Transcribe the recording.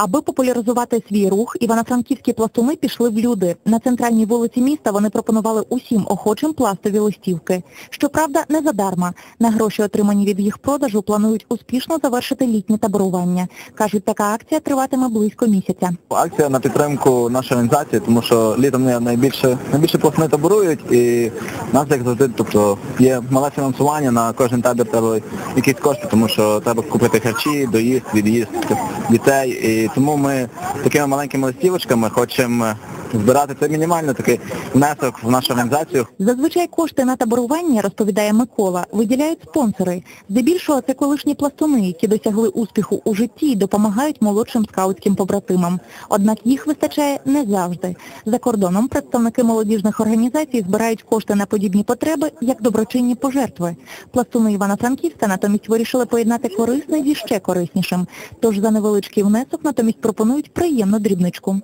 Аби популяризувати свій рух, івано-франківські пластуни пішли в люди. На центральній вулиці міста вони пропонували усім охочим пластові листівки. Щоправда, не задарма. На гроші, отримані від їх продажу, планують успішно завершити літнє таборування. Кажуть, така акція триватиме близько місяця. Акція на підтримку нашої організації, тому що літом вони найбільше найбільше пластуни таборують і нас як завжди, тобто є мале фінансування на кожен табір треба якісь кошти, тому що треба купити харчі, доїзд, від'їзд дітей. І тому ми такими маленькими листівочками хочемо збирати це мінімально такий внесок в нашу організацію. Зазвичай кошти на таборування, розповідає Микола, виділяють спонсори. Здебільшого це колишні пластуни, які досягли успіху у житті і допомагають молодшим скаутським побратимам. Однак їх вистачає не завжди. За кордоном представники молодіжних організацій збирають кошти на подібні потреби, як доброчинні пожертви. Пластуни Івано-Франківська натомість вирішили поєднати корисне зі ще кориснішим. Тож за невеличкий внесок натомість пропонують приємну дрібничку.